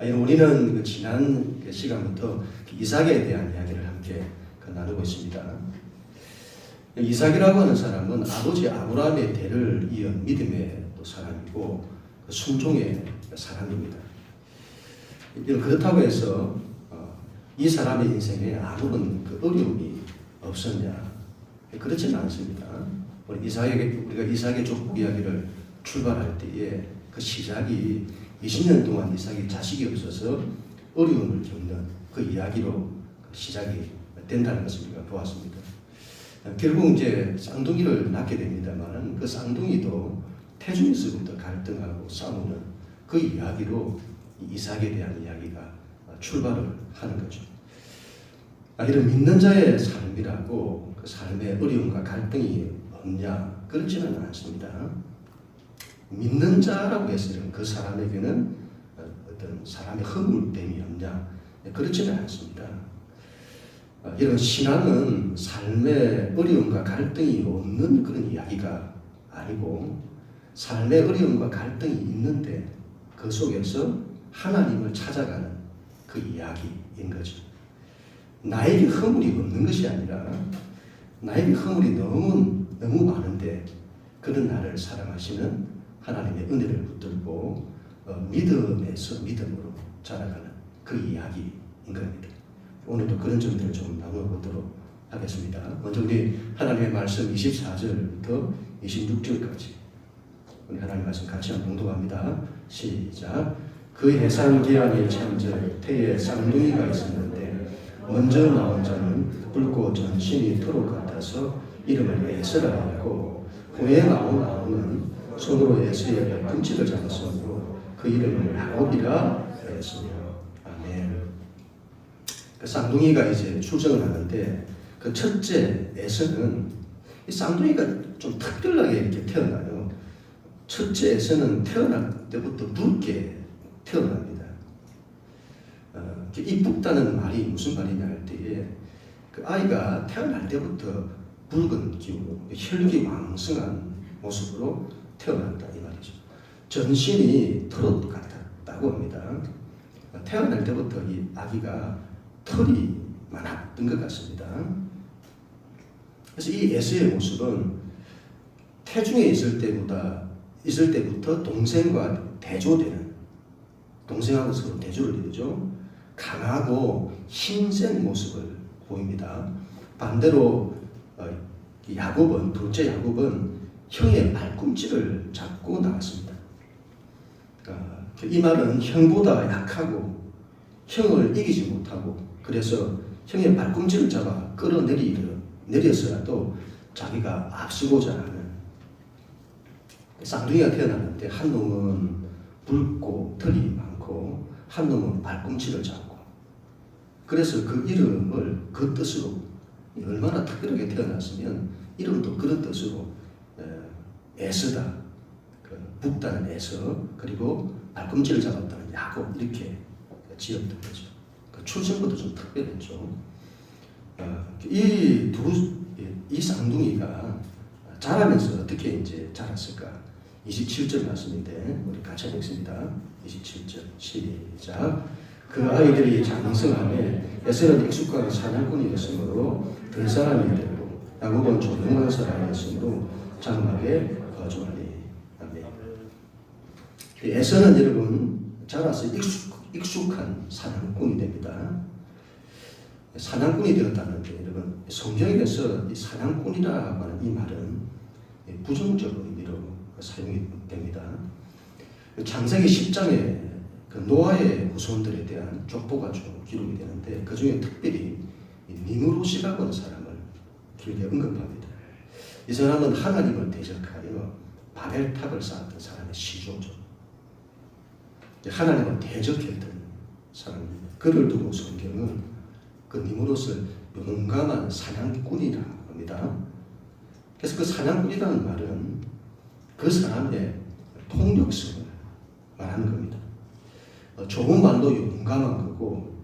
우리는 그 지난 그 시간부터 이삭에 대한 이야기를 함께 그 나누고 있습니다. 이삭이라고 하는 사람은 아버지 아브라함의 대를 이은 믿음의 또 사람이고 그 순종의 사람입니다. 그렇다고 해서 어, 이 사람의 인생에 아무런 그 어려움이 없었냐? 그렇지는 않습니다. 우리 이삭에게 우리가 이삭의 족보 이야기를 출발할 때에 그 시작이 20년 동안 이삭이 자식이 없어서 어려움을 겪는 그 이야기로 시작이 된다는 것을 우리가 보았습니다. 결국 이제 쌍둥이를 낳게 됩니다만 그 쌍둥이도 태중에서부터 갈등하고 싸우는 그 이야기로 이삭에 대한 이야기가 출발을 하는 거죠. 아, 이런 믿는 자의 삶이라고 그 삶의 어려움과 갈등이 없냐 그렇지는 않습니다. 믿는 자라고 해서 그 사람에게는 어떤 사람의 허물됨이 없냐 그렇지는 않습니다. 아, 이런 신앙은 삶의 어려움과 갈등이 없는 그런 이야기가 아니고 삶의 어려움과 갈등이 있는데 그 속에서 하나님을 찾아가는 그 이야기인 거죠. 나에게 허물이 없는 것이 아니라 나에게 허물이 너무 너무 많은데 그런 나를 사랑하시는 하나님의 은혜를 붙들고 어, 믿음에서 믿음으로 자라가는 그 이야기인 겁니다. 오늘도 그런 점들을 좀 나눠보도록 하겠습니다. 먼저 우리 하나님의 말씀 24절부터 26절까지 우리 하나님 말씀 같이 한번 봉독합니다. 시작. 그 해상 기한이 참절 태에 쌍둥이가 있었는데 먼저 나온 자는 붉고 전신이 토록 같아서 이름을 에스라 하고 후에 나온 아우는 손으로 에스의 금치를 잡았으므로 그 이름을 야곱이라 하였으며 아멘. 그 쌍둥이가 이제 출정을 하는데 그 첫째 에서는 이 쌍둥이가 좀 특별하게 이렇게 태어나요. 첫째 에서는 태어날 때부터 붉게 태어납니다. 어, 이 붉다는 말이 무슨 말이냐 할 때에 그 아이가 태어날 때부터 붉은 기운, 혈육이 왕성한 모습으로 태어났다 이 말이죠. 전신이 털옷 같았다고 합니다. 태어날 때부터 이 아기가 털이 많았던 것 같습니다. 그래서 이 에스의 모습은 태중에 있을 때보다 있을 때부터 동생과 대조되는 동생하고 서로 대조를 이루죠. 강하고 힘센 모습을 보입니다. 반대로 어, 야곱은 둘째 야곱은 형의 발꿈치를 잡고 나왔습니다. 어, 이 말은 형보다 약하고 형을 이기지 못하고 그래서 형의 발꿈치를 잡아 끌어내리려 내려서라도 자기가 앞서고자 하는 쌍둥이가 태어났는데 한 놈은 붉고 털이 많고 한 놈은 발꿈치를 잡고 그래서 그 이름을 그 뜻으로 얼마나 특별하게 태어났으면 이름도 그런 뜻으로 그 북다는 에서 그리고 발꿈치를 잡았다는 야곱 이렇게 지었던 거죠. 그 출생부터 좀 특별했죠. 이두 이 쌍둥이가 자라면서 어떻게 이제 자랐을까? 27절 말씀인데 우리 같이 읽습니다. 27절 시작. 그 아이들이 장성함에 에서는 익숙한 사냥꾼이었으므로 들 사람이 되고 야곱은 조용한 사람이었으므로 장막에 거주하니 아멘. 에서는 여러분 자라서 익숙, 익숙 한 사냥꾼이 됩니다. 사냥꾼이 되었다는데 여러분 성경에서 이 사냥꾼이라고 하는 이 말은 부정적 의미로 사용이 됩니다. 창세기 10장에 그 노아의 후손들에 대한 족보가 좀 기록이 되는데 그 중에 특별히 니무롯이라고 하는 사람을 길게 언급합니다. 이 사람은 하나님을 대적하여 바벨탑을 쌓았던 사람의 시조죠. 하나님을 대적했던 사람입니다. 그를 두고 성경은 그 니무롯을 용감한 사냥꾼이라 합니다. 그래서 그 사냥꾼이라는 말은 그 사람의 폭력성을 말하는 겁니다. 어, 좋은 말도 용감한 거고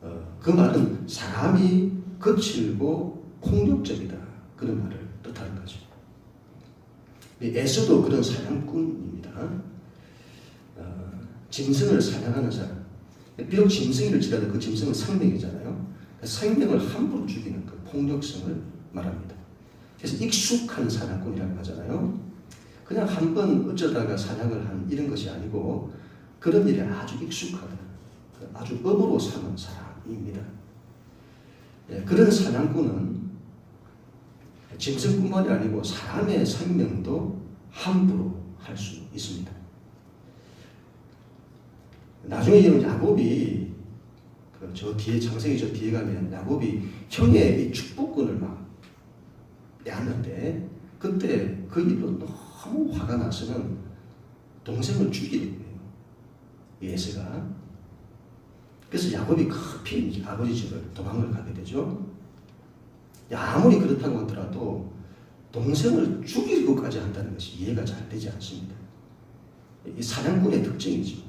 어, 그 말은 사람이 거칠고 폭력적이다 그런 말을 뜻하는 거죠. 에서도 그런 사냥꾼입니다. 어, 짐승을 사냥하는 사람. 비록 짐승이를 지라도 그 짐승은 생명이잖아요. 생명을 함부로 죽이는 그 폭력성을 말합니다. 그래서 익숙한 사냥꾼이라고 하잖아요. 그냥 한 번 어쩌다가 사냥을 한 이런 것이 아니고 그런 일에 아주 익숙하다. 아주 업으로 사는 사람입니다. 예, 그런 사냥꾼은 짐승뿐만이 아니고 사람의 생명도 함부로 할 수 있습니다. 나중에 이런 야곱이 그 저 뒤에 창세기 저 뒤에 가면 야곱이 형의 이 축복권을 막 빼앗는데 그때 그 일로 너무 화가 나서는 동생을 죽이는 거예요. 예세가. 그래서 야곱이 급히 아버지 집을 도망을 가게 되죠. 아무리 그렇다고 하더라도 동생을 죽일 것까지 한다는 것이 이해가 잘 되지 않습니다. 이 사냥꾼의 특징이죠.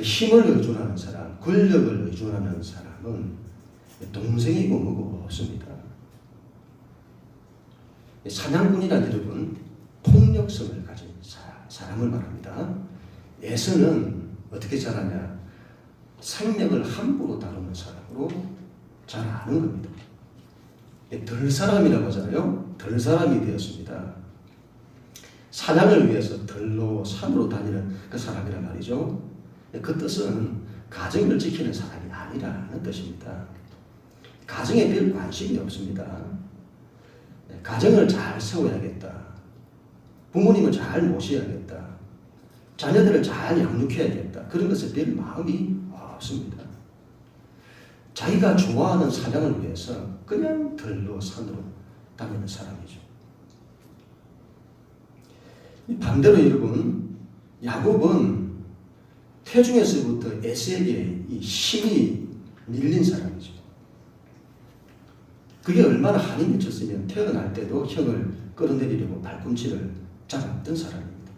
힘을 의존하는 사람, 권력을 의존하는 사람은 동생이고 뭐고 없습니다. 사냥꾼이란 여러분 폭력성을 가진 사 람을 말합니다. 에서는 어떻게 자라냐? 생명을 함부로 다루는 사람으로 잘 아는 겁니다. 덜 사람이라고 하잖아요. 덜 사람이 되었습니다. 사냥을 위해서 덜로 산으로 다니는 그 사람이란 말이죠. 그 뜻은 가정을 지키는 사람이 아니라는 뜻입니다. 가정에 별 관심이 없습니다. 가정을 잘 세워야겠다. 부모님을 잘 모셔야겠다. 자녀들을 잘 양육해야겠다. 그런 것에 별 마음이 없습니다. 자기가 좋아하는 사냥을 위해서 그냥 들로 산으로 다니는 사람이죠. 반대로 여러분, 야곱은 태중에서부터 에스에게 이 힘이 밀린 사람이죠. 그게 얼마나 한이 맺혔으면 태어날 때도 형을 끌어내리려고 발꿈치를 잡았던 사람입니다.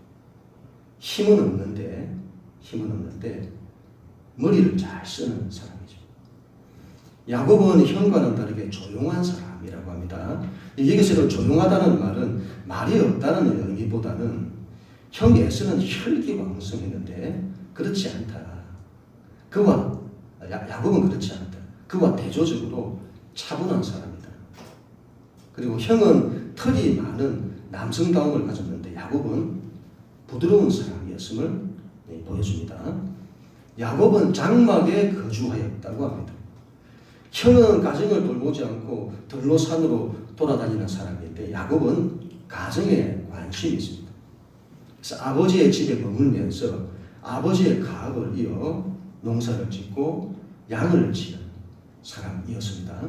힘은 없는데, 힘은 없는데, 머리를 잘 쓰는 사람이죠. 야곱은 형과는 다르게 조용한 사람이라고 합니다. 여기서는 조용하다는 말은 말이 없다는 의미보다는 형 에서는 혈기왕성했는데 그렇지 않다. 그와 야 곱은 그렇지 않다. 그와 대조적으로 차분한 사람이다. 그리고 형은 털이 많은 남성다움을 가졌는데 야곱은 부드러운 사람이었음을 보여줍니다. 야곱은 장막에 거주하였다고 합니다. 형은 가정을 돌보지 않고 들로 산으로 돌아다니는 사람인데 야곱은 가정에 관심이 있습니다. 그래서 아버지의 집에 머물면서 아버지의 가업을 이어 농사를 짓고 양을 지은 사람이었습니다.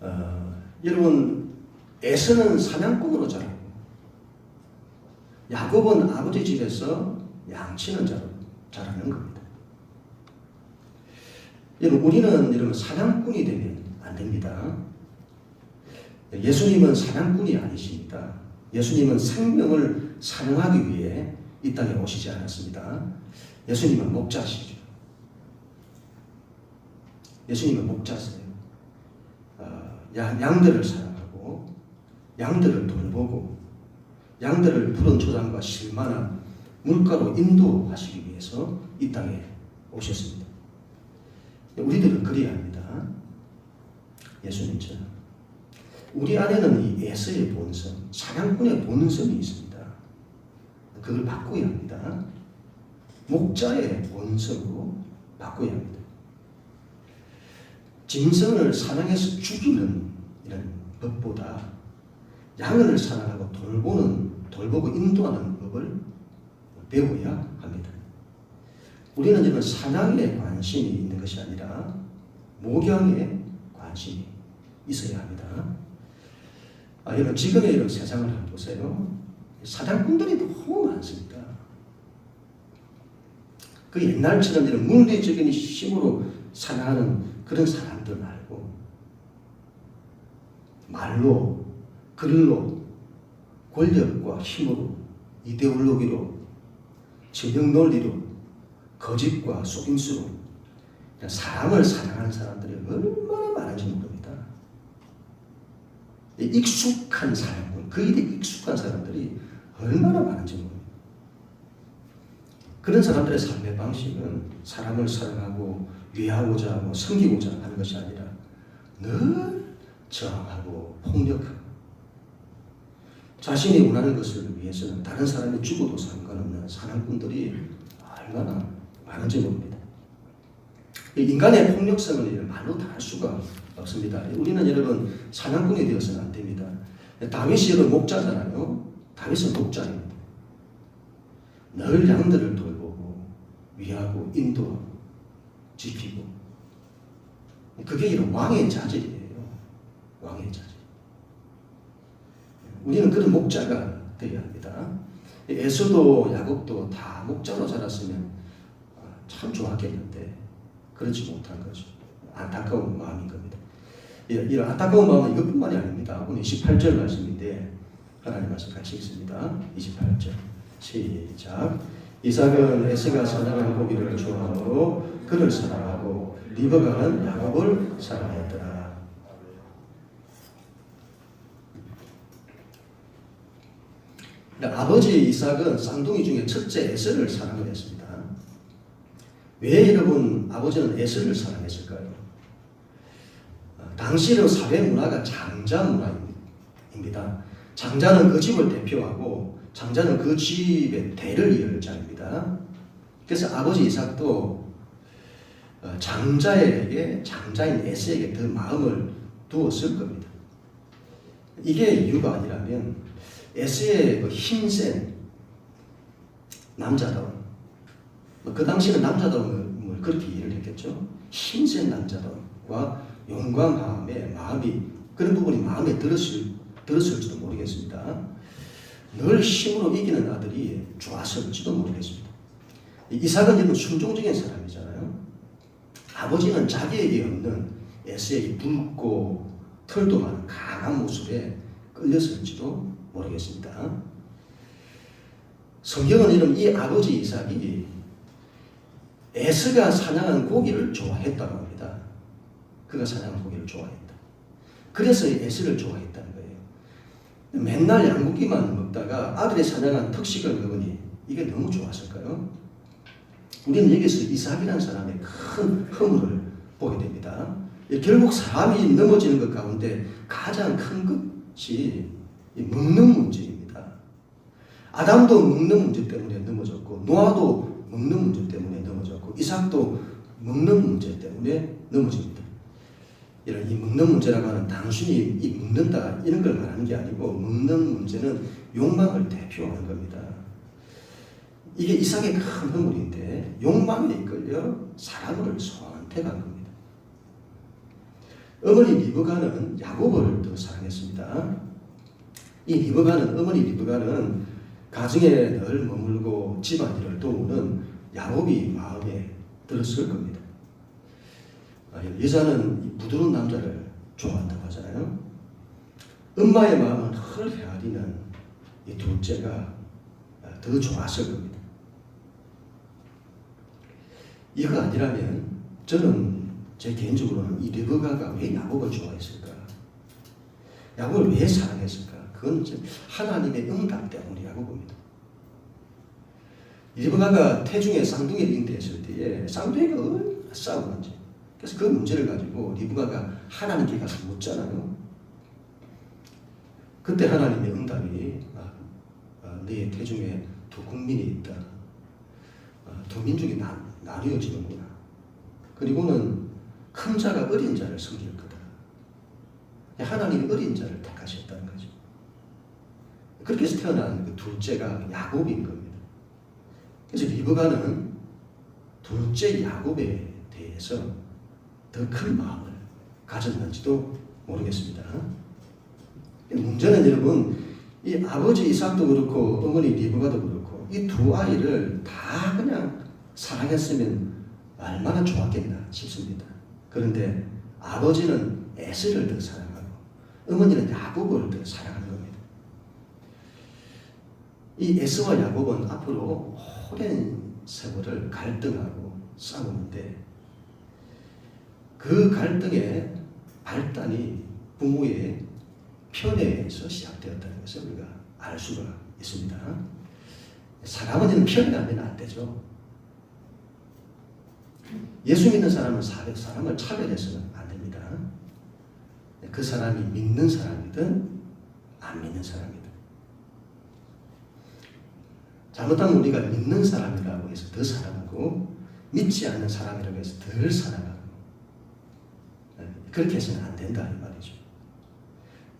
어, 여러분 에서는 사냥꾼으로 자랐고 야곱은 아버지 집에서 양치는 자로 자라는 겁니다. 여러분 우리는 여러분 사냥꾼이 되면 안 됩니다. 예수님은 사냥꾼이 아니십니다. 예수님은 생명을 사냥하기 위해 이 땅에 오시지 않았습니다. 예수님은 목자시죠. 예수님은 목자세요. 어, 양들을 사랑하고 양들을 돌보고 양들을 푸른 초장과 실만한 물가로 인도하시기 위해서 이 땅에 오셨습니다. 우리들은 그래야 합니다. 예수님처럼. 우리 안에는 이 에서의 본성, 사냥꾼의 본성이 있습니다. 그걸 바꿔야 합니다. 목자의 본성으로 바꿔야 합니다. 짐승을 사냥해서 죽이는 이런 법보다 양을 사냥하고 돌보는 돌보고 인도하는 법을 배워야 합니다. 우리는 이런 사냥에 관심이 있는 것이 아니라 목양에 관심이 있어야 합니다. 아, 여러분 지금의 이런 세상을 한번 보세요. 사냥꾼들이 너무 많습니다. 그 옛날처럼 이런 물리적인 힘으로 사냥하는 그런 사람들 말고 말로 글로 권력과 힘으로 이데올로기로 진영 논리로 거짓과 속임수로 사람을 사랑하는 사람들이 얼마나 많은지 모릅니다. 익숙한 사람은 그 일에 익숙한 사람들이 얼마나 많은지 모릅니다. 그런 사람들의 삶의 방식은 사람을 사랑하고 위하고자 하고 섬기고자 하는 것이 아니라 늘 저항하고 폭력하고 자신이 원하는 것을 위해서는 다른 사람이 죽어도 상관없는 사랑꾼들이 얼마나 모릅니다. 이 인간의 폭력성을 말로 다 할 수가 없습니다. 우리는 여러분 사냥꾼이 되어서는 안 됩니다. 다윗이 여러분 목자잖아요. 다윗은 목자입니다. 늘 양들을 돌보고 위하고 인도하고 지키고 그게 이런 왕의 자질이에요. 왕의 자질. 우리는 그런 목자가 되어야 합니다. 에서도 야곱도 다 목자로 자랐으면 참 좋았겠는데 그렇지 못한 거죠. 안타까운 마음인 겁니다. 이런 안타까운 마음은 이것뿐만이 아닙니다. 오늘 28절 말씀인데 하나님 말씀 같이 읽습니다. 28절 시작 이삭은 에스가 사냥한 고기를 좋아하므로 그를 사랑하고 리버가는 야곱을 사랑했더라. 아버지 이삭은 쌍둥이 중에 첫째 에서를 사랑을 했습니다. 왜 여러분 아버지는 에서를 사랑했을까요? 당시는 사회 문화가 장자 문화입니다. 장자는 그 집을 대표하고 장자는 그 집의 대를 이을 자입니다. 그래서 아버지 이삭도 어, 장자에게 장자인 에스에게 더 마음을 두었을 겁니다. 이게 이유가 아니라면 에스의 그 힘센 남자다움 뭐 그 당시는 남자다움을 그렇게 이해를 했겠죠. 힘센 남자다움과 용감함의 마음이 그런 부분이 마음에 들었을 들었을지도 모르겠습니다. 늘 힘으로 이기는 아들이 좋았을지도 모르겠습니다. 이삭은 이런 순종적인 사람이잖아요. 아버지는 자기에게 없는 에스의 붉고 털도 많은 강한 모습에 끌렸을지도 모르겠습니다. 성경은 이런 이 아버지 이삭이 에스가 사냥한 고기를 좋아했다고 합니다. 그가 사냥한 고기를 좋아했다. 그래서 에스를 좋아했다는 거예요. 맨날 양고기만 먹다가 아들이 사냥한 특식을 먹으니 이게 너무 좋았을까요? 우리는 여기서 이삭이라는 사람의 큰 허물을 보게 됩니다. 결국 사람이 넘어지는 것 가운데 가장 큰 것이 먹는 문제입니다. 아담도 먹는 문제 때문에 넘어졌고 노아도 먹는 문제 때문에 이삭도 먹는 문제 때문에 넘어집니다. 이런 이 먹는 문제라고 하는 단순히 이 먹는다 이런 걸 말하는 게 아니고 먹는 문제는 욕망을 대표하는 겁니다. 이게 이삭의 큰 허물인데 욕망에 이끌려 사람을 선택한 겁니다. 어머니 리브가는 야곱을 더 사랑했습니다. 이 리브가는 어머니 리브가는 가정에 늘 머물고 집안일을 도우는 야곱이 마음에 들었을 겁니다. 아, 여자는 부드러운 남자를 좋아한다고 하잖아요. 엄마의 마음은 헐 헤아리는 이 둘째가 더 좋았을 겁니다. 이거 아니라면 저는 제 개인적으로는 이 리브가가 왜 야곱을 좋아했을까? 야곱을 왜 사랑했을까? 그건 하나님의 응답 때문이라고 봅니다. 리브가가 태중에 쌍둥이를 잉태했을 때에 쌍둥이가 얼마나 싸우는지 그래서 그 문제를 가지고 리브가가 하나님께 가서 묻잖아요. 그때 하나님의 응답이 아, 아, 네 태중에 두 국민이 있다. 아, 두 민족이 나, 나뉘어지는구나. 그리고는 큰 자가 어린 자를 섬길 거다. 하나님이 어린 자를 택하셨다는 거죠. 그렇게 해서 태어난 그 둘째가 야곱인 겁니다. 그래서 리브가는 둘째 야곱에 대해서 더 큰 마음을 가졌는지도 모르겠습니다. 문제는 여러분, 이 아버지 이삭도 그렇고 어머니 리브가도 그렇고 이 두 아이를 다 그냥 사랑했으면 얼마나 좋았겠나 싶습니다. 그런데 아버지는 에스를 더 사랑하고 어머니는 야곱을 더 사랑하는 겁니다. 이 에스와 야곱은 앞으로 오랜 세월을 갈등하고 싸우는데 그 갈등의 발단이 부모의 편애에서 시작되었다는 것을 우리가 알 수가 있습니다. 사람은 편애하면 안 되죠. 예수 믿는 사람은 사- 사람을 차별해서는 안 됩니다. 그 사람이 믿는 사람이든 안 믿는 사람이든 잘못하면 우리가 믿는 사람이라고 해서 더 사랑하고 믿지 않는 사람이라고 해서 덜 사랑하고 네, 그렇게 해서는 안 된다 이 말이죠.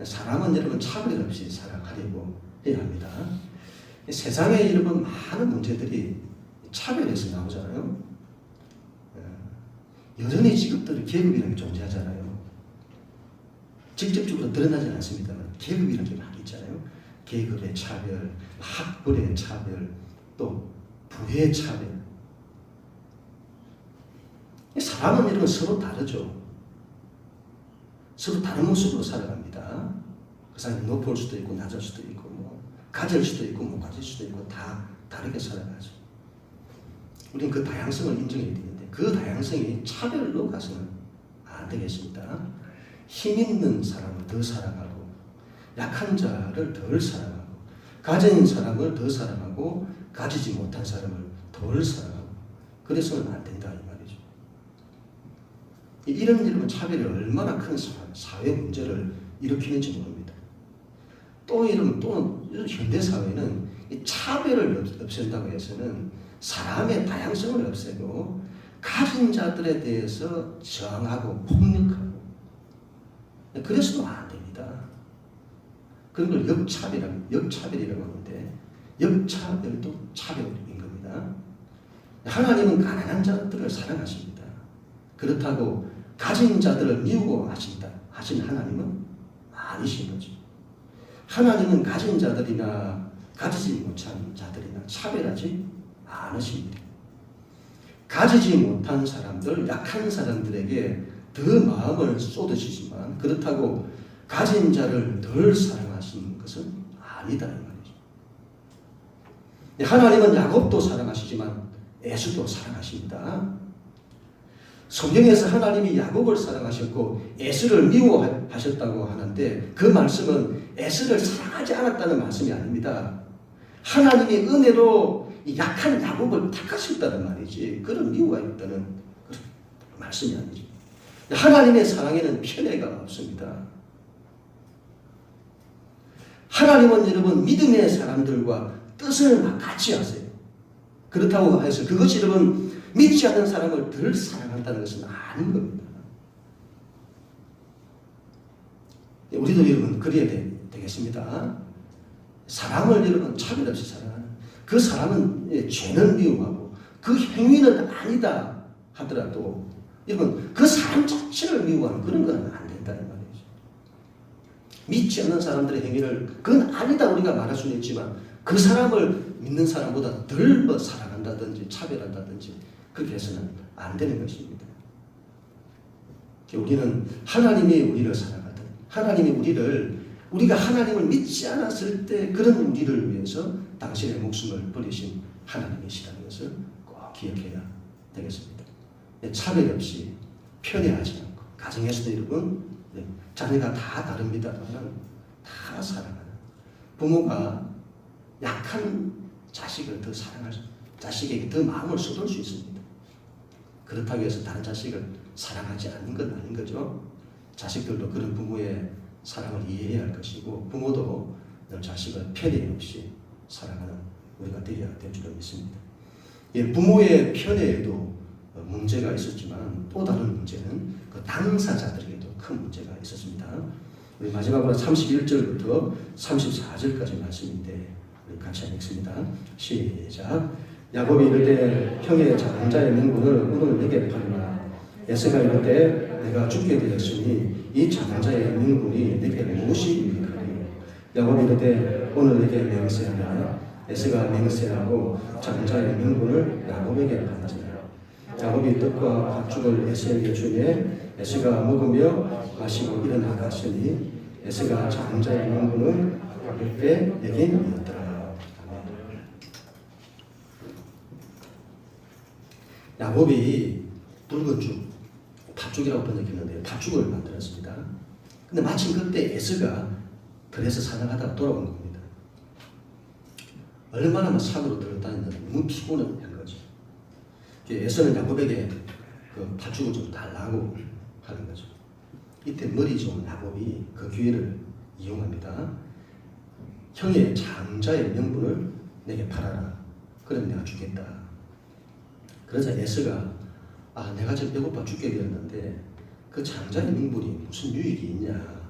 사람은 여러분 차별 없이 살아가려고 해야 합니다. 세상에 여러분 많은 문제들이 차별에서 나오잖아요. 예. 여전히 직업들이 계급이라는 게 존재하잖아요. 직접적으로 드러나지 않습니다만 계급이라는 게 많이 있잖아요. 계급의 차별, 학벌의 차별, 또 부의 차별. 사람은 이런 서로 다르죠. 서로 다른 모습으로 살아갑니다. 그 사람이 높을 수도 있고 낮을 수도 있고 뭐 가질 수도 있고 못 가질 수도 있고 다 다르게 살아가죠. 우리는 그 다양성을 인정해야 되는데 그 다양성이 차별로 가서는 안 되겠습니다. 힘 있는 사람을 더 사랑하고 약한 자를 덜 사랑하고 가진 사람을 더 사랑하고 가지지 못한 사람을 덜 사랑하고 그래서는 안 된다 이 말이죠. 이런 이런 차별이 얼마나 큰 사- 사회 문제를 일으키는지 모릅니다. 또 이런 또 현대 사회는 이 차별을 없- 없앤다고 해서는 사람의 다양성을 없애고 가진 자들에 대해서 저항하고 폭력하고 그래서도 안 됩니다. 그런 걸 역차별이라고, 역차별이라고 하는데 역차별도 차별인 겁니다. 하나님은 가난한 자들을 사랑하십니다. 그렇다고 가진 자들을 미우고 하신다 하신 하나님은 아니신 거죠. 하나님은 가진 자들이나 가지지 못한 자들이나 차별하지 않으십니다. 가지지 못한 사람들, 약한 사람들에게 더 마음을 쏟으시지만 그렇다고 가진 자를 덜 것은 아니다 이 말이죠. 하나님은 야곱도 사랑하시지만 에스도 사랑하십니다. 성경에서 하나님이 야곱을 사랑하셨고 에스를 미워하셨다고 하는데 그 말씀은 에스를 사랑하지 않았다는 말씀이 아닙니다. 하나님이 은혜로 이 약한 야곱을 택하셨다는 말이지 그런 미워가 있다는 그런 말씀이 아니죠. 하나님의 사랑에는 편애가 없습니다. 하나님은 여러분 믿음의 사람들과 뜻을 같이 하세요. 그렇다고 해서 그것이 여러분 믿지 않는 사람을 덜 사랑한다는 것은 아닌 겁니다. 우리도 여러분 그래야 되, 되겠습니다. 사람을 여러분 차별 없이 사랑하는 그 사람은 예, 죄는 미움하고 그 행위는 아니다 하더라도 여러분 그 사람 자체를 미워하는 그런 건 안 된다는 말이죠. 믿지 않는 사람들의 행위를 그건 아니다 우리가 말할 수는 있지만 그 사람을 믿는 사람보다 덜 뭐 사랑한다든지 차별한다든지 그렇게 해서는 안 되는 것입니다. 우리는 하나님이 우리를 사랑하든 하나님이 우리를 우리가 하나님을 믿지 않았을 때 그런 우리를 위해서 당신의 목숨을 버리신 하나님이시라는 것을 꼭 기억해야 되겠습니다. 차별 없이 편애하지 않고 가정에서도 여러분 네, 자녀가 다 다릅니다만 다 사랑하는 부모가 약한 자식을 더 사랑할 수, 자식에게 더 마음을 쏟을 수 있습니다. 그렇다고 해서 다른 자식을 사랑하지 않는 건 아닌 거죠. 자식들도 그런 부모의 사랑을 이해해야 할 것이고 부모도 늘 자식을 편애 없이 사랑하는 우리가 되어야 될 줄로 믿습니다. 예, 부모의 편애에도 문제가 있었지만 또 다른 문제는 그 당사자들에게도 큰 문제가 있었습니다. 우리 마지막으로 31절부터 34절까지 말씀인데 우리 같이 읽습니다. 시작. 야곱이 이르되 형의 장자의 명분을 오늘 내게 팔라. 에스가 이르되 내가 죽게 되었으니 이 장자의 명분이 내게 무엇이 유익하리. 야곱이 이르되 오늘 내게 맹세하라. 에스가 맹세하고 장자의 명분을 야곱에게 받지라. 야곱이 떡과 팥죽을 에스에게 주매 에스가 먹으며 마시고 일어나 갔으니 에스가 장자의 명분을 받을 때 여긴이었더라. 야곱이 붉은 죽, 팥죽이라고 번역했는데 팥죽을 만들었습니다. 근데 마침 그때 에스가 들에서 사냥하다가 돌아온 겁니다. 얼마나 막 산으로 들어다니는데 너무 피곤한. 에서는 야곱에게 그 팥죽을 좀 달라고 하는 거죠. 이때 머리 좋은 야곱이 그 기회를 이용합니다. 형의 장자의 명분을 내게 팔아라. 그럼 내가 주겠다. 그러자 에스가 아 내가 지금 배고파 죽게 되었는데 그 장자의 명분이 무슨 유익이 있냐?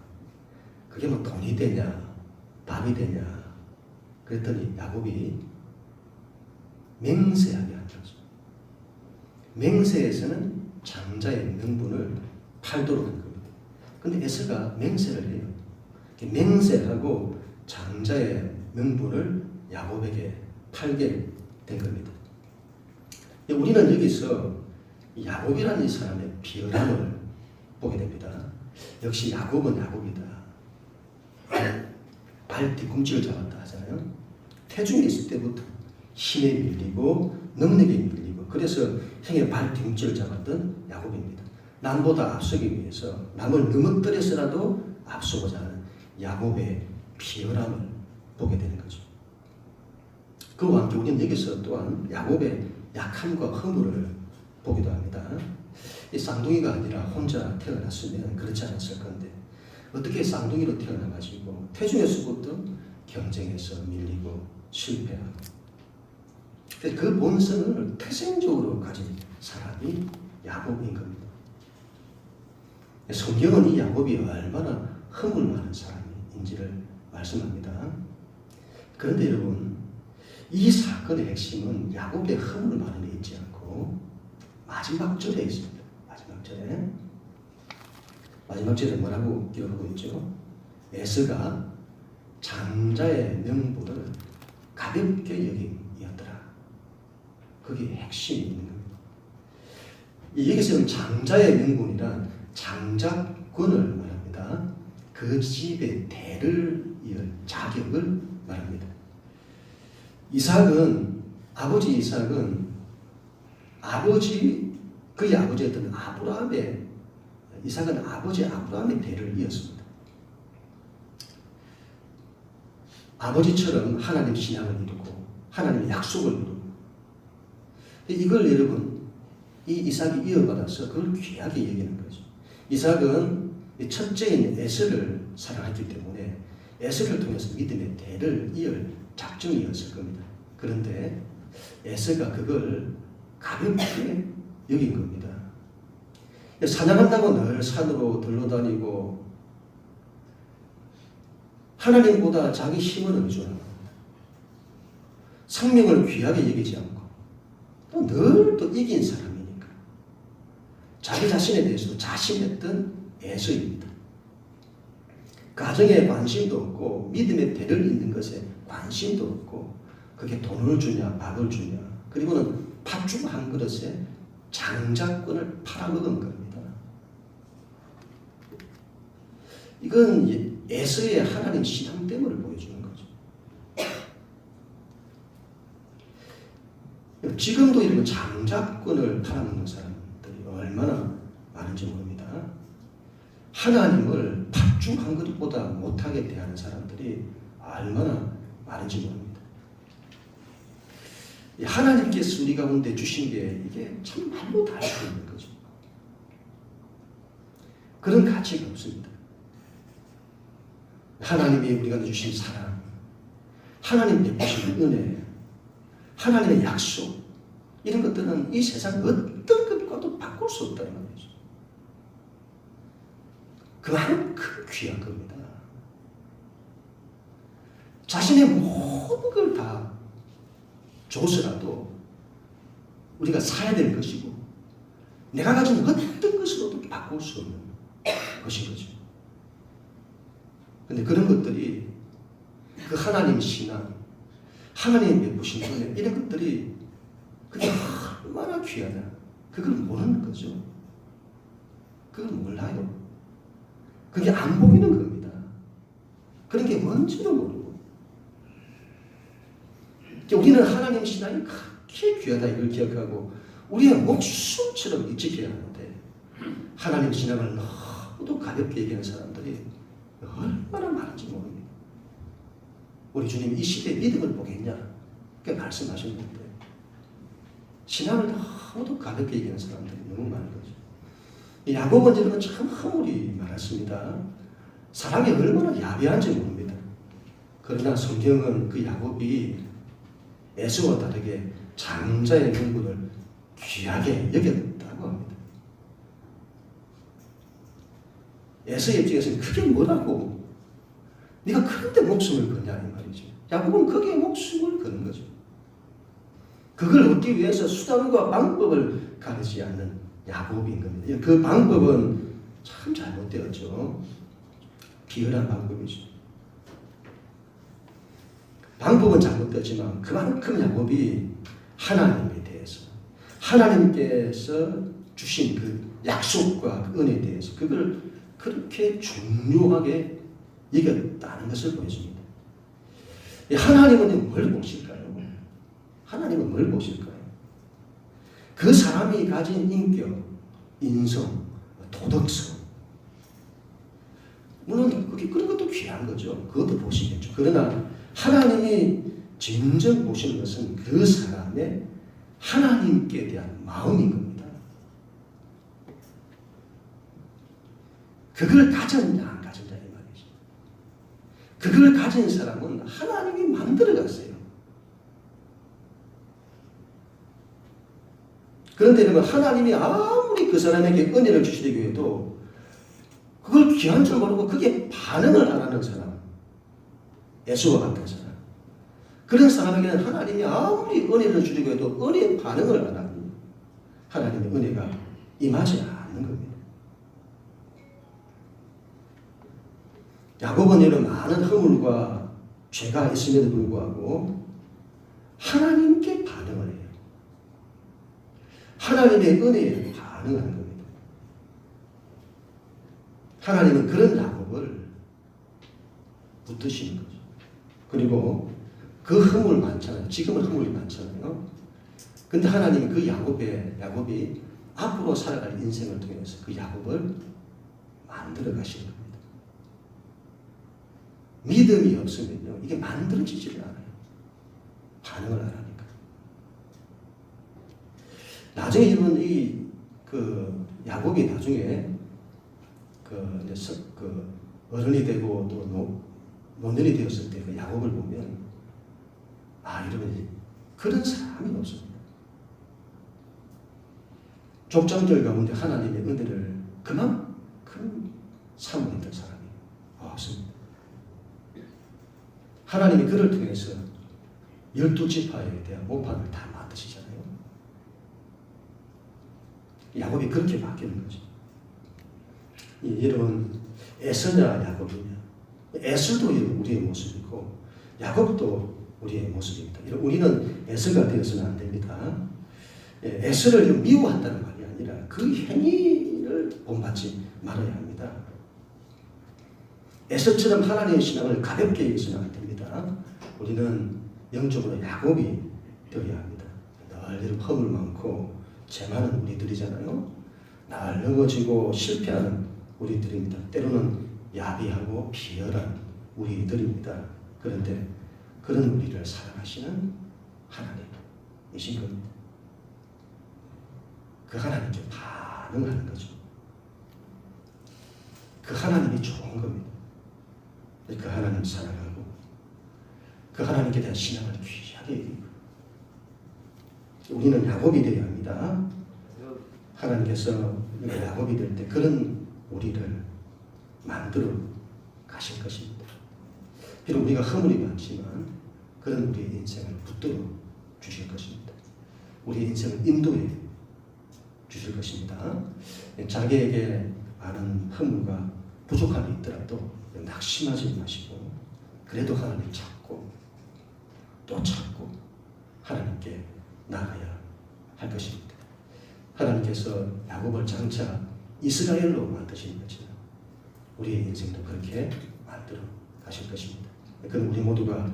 그게 뭐 돈이 되냐? 밥이 되냐? 그랬더니 야곱이 맹세하게 한 거죠. 맹세에서는 장자의 명분을 팔도록 한 겁니다. 근데 에스가 맹세를 해요. 맹세하고 장자의 명분을 야곱에게 팔게 된 겁니다. 우리는 여기서 야곱이라는 이 사람의 비열함을 보게 됩니다. 역시 야곱은 야곱이다. 발 뒤꿈치를 잡았다 하잖아요. 태중에 있을 때부터 힘에 밀리고 능력에 밀리고 그래서 형의 발 뒤꿈치를 잡았던 야곱입니다. 남보다 앞서기 위해서 남을 넘어뜨려서라도 앞서고자 하는 야곱의 비열함을 보게 되는 거죠. 그와 함께 우리는 여기서 또한 야곱의 약함과 허물을 보기도 합니다. 이 쌍둥이가 아니라 혼자 태어났으면 그렇지 않았을 건데 어떻게 쌍둥이로 태어나가지고 태중에서부터 경쟁에서 밀리고 실패하고 그 본성을 태생적으로 가진 사람이 야곱인 겁니다. 성경은 이 야곱이 얼마나 허물 많은 사람인지를 말씀합니다. 그런데 여러분 이 사건의 핵심은 야곱의 허물 많은 데 있지 않고 마지막 절에 있습니다. 마지막 절에 마지막 절에 뭐라고 기록하고 있죠? 에스가 장자의 명분을 가볍게 여김이었더라. 그게 핵심이 있는 겁니다. 여기서는 장자의 명분이란 장자권을 말합니다. 그 집의 대를 이을 자격을 말합니다. 이삭은 아버지 이삭은 아버지 그의 아버지였던 아브라함의 이삭은 아버지 아브라함의 대를 이었습니다. 아버지처럼 하나님 신앙을 이루고 하나님의 약속을 이루고 이걸 여러분 이 이삭이 이어받아서 그걸 귀하게 여기는 거죠. 이삭은 첫째인 에스를 사랑했기 때문에 에스를 통해서 믿음의 대를 이을 작정이었을 겁니다. 그런데 에스가 그걸 가볍게 여긴 겁니다. 사냥한다고 늘 산으로 들러다니고 하나님보다 자기 힘을 의존하고 생명을 귀하게 여기지 않고 또 늘 또 이긴 사람이니까 자기 자신에 대해서도 자신했던 애서입니다. 가정에 관심도 없고 믿음의 대를 잇는 것에 관심도 없고 그게 돈을 주냐 밥을 주냐 그리고는 팥죽 한 그릇에 장자권을 팔아먹은 겁니다. 이건 에서의 하나님 신앙됨을 거죠. 지금도 이런 장자권을 팔아먹는 사람들이 얼마나 많은지 모릅니다. 하나님을 팥죽 한 그릇보다 못하게 대하는 사람들이 얼마나 많은지 모릅니다. 하나님께서 우리 가운데 주신 게 이게 참 말로 다할 수 있는 거죠. 그런 가치가 없습니다. 하나님이 우리가 주신 사랑, 하나님 베푸신 은혜, 하나님의 약속, 이런 것들은 이 세상 어떤 것과도 바꿀 수 없다 이 말이죠. 그만큼 귀한 겁니다. 자신의 모든 걸 다 줘서라도 우리가 사야 될 것이고 내가 가진 어떤 것으로도 바꿀 수 없는 것인 거죠. 근데 그런 것들이 그 하나님 신앙, 하나님 베푸신 은혜 이런 것들이 그게 얼마나 귀하냐. 그걸 모르는 거죠. 그걸 몰라요. 그게 안 보이는 겁니다. 그런 게 뭔지도 모르고. 우리는 하나님 신앙이 그렇게 귀하다 이걸 기억하고 우리의 목숨처럼 일찍해야 하는데 하나님 신앙을 너무도 가볍게 얘기하는 사람들이 얼마나 많은지 모릅니다. 우리 주님이 이 시대의 믿음을 보겠냐? 그렇게 말씀하셨는데 신앙을 너무도 가볍게 얘기하는 사람들이 너무 많은 거죠. 이 야곱 원제는 참 허물이 많았습니다. 사람이 얼마나 야비한지 모릅니다. 그러나 성경은 그 야곱이 에스와 다르게 장자의 명분을 귀하게 여겼다고 합니다. 에서의 입장에서는 그게 뭐라고? 네가 그런데 목숨을 이 말이죠. 야곱은 거기에 목숨을 거는 거죠. 그걸 얻기 위해서 수단과 방법을 가르지 않는 야곱인 겁니다. 그 방법은 참 잘못되었죠. 비열한 방법이죠. 방법은 잘못되었지만 그만큼 야곱이 하나님에 대해서 하나님께서 주신 그 약속과 그 은혜에 대해서 그걸 그렇게 중요하게 여겼다는 것을 보여줍니다. 이 하나님은 뭘 보실까요? 하나님은 뭘 보실까요? 그 사람이 가진 인격, 인성, 도덕성. 물론 그게 그런 것도 귀한 거죠. 그것도 보시겠죠. 그러나 하나님이 진정 보시는 것은 그 사람의 하나님께 대한 마음인 겁니다. 그걸 가졌냐. 그걸 가진 사람은 하나님이 만들어 갔어요. 그런데 여러분 하나님이 아무리 그 사람에게 은혜를 주시려고 해도 그걸 귀한 줄 모르고 그게 반응을 안 하는 사람 예수와 같은 사람 그런 사람에게는 하나님이 아무리 은혜를 주려고 해도 은혜에 반응을 안 하는 하나님의 은혜가 임하지 겁 야곱은 이런 많은 허물과 죄가 있음에도 불구하고 하나님께 반응을 해요. 하나님의 은혜에 반응하는 겁니다. 하나님은 그런 야곱을 붙드시는 거죠. 그리고 그 허물 많잖아요. 지금은 허물이 많잖아요. 근데 하나님이 그 야곱의 야곱이 앞으로 살아갈 인생을 통해서 그 야곱을 만들어 가시는 겁니다. 믿음이 없으면요, 이게 만들어지지를 않아요. 반응을 안 하니까. 나중에 이분 이 그 야곱이 나중에 그 이제 서, 그 어른이 되고 또 노, 노년이 되었을 때 그 야곱을 보면 아 이러면 그런 사람이 없습니다. 족장들 가운데 하나님의 은혜를 그만큼 사모했던 사람이 없습니다. 하나님이 그를 통해서 열두 지파에 대한 모판을 다 만드시잖아요. 야곱이 그렇게 바뀌는 거죠. 이, 여러분 에서냐 야곱이냐 에서도 우리의 모습이고 야곱도 우리의 모습입니다. 우리는 에서가 되어서는 안 됩니다. 예, 에서를 미워한다는 말이 아니라 그 행위를 본받지 말아야 합니다. 에서처럼 하나님의 신앙을 가볍게 여기서는 안 됩니다. 우리는 영적으로 야곱이 되어야 합니다. 늘 이렇게 허물 많고 죄 많은 우리들이잖아요. 날 넘어지고 실패하는 우리들입니다. 때로는 야비하고 비열한 우리들입니다. 그런데 그런 우리를 사랑하시는 하나님이신 겁니다. 그 하나님께 반응하는 거죠. 그 하나님이 좋은 겁니다. 그 하나님 사랑하고 그 하나님께 대한 신앙을 귀하게 여기고 우리는 야곱이 되어야 합니다. 하나님께서 야곱이 될 때 그런 우리를 만들어 가실 것입니다. 비록 우리가 허물이 많지만 그런 우리의 인생을 붙들어 주실 것입니다. 우리의 인생을 인도해 주실 것입니다. 자기에게 많은 허물과 부족함이 있더라도 낙심하지 마시고 그래도 하나님 찾고 또 찾고 하나님께 나가야 할 것입니다. 하나님께서 야곱을 장차 이스라엘로 만드신 것처럼 우리의 인생도 그렇게 만들어 가실 것입니다. 그럼 우리 모두가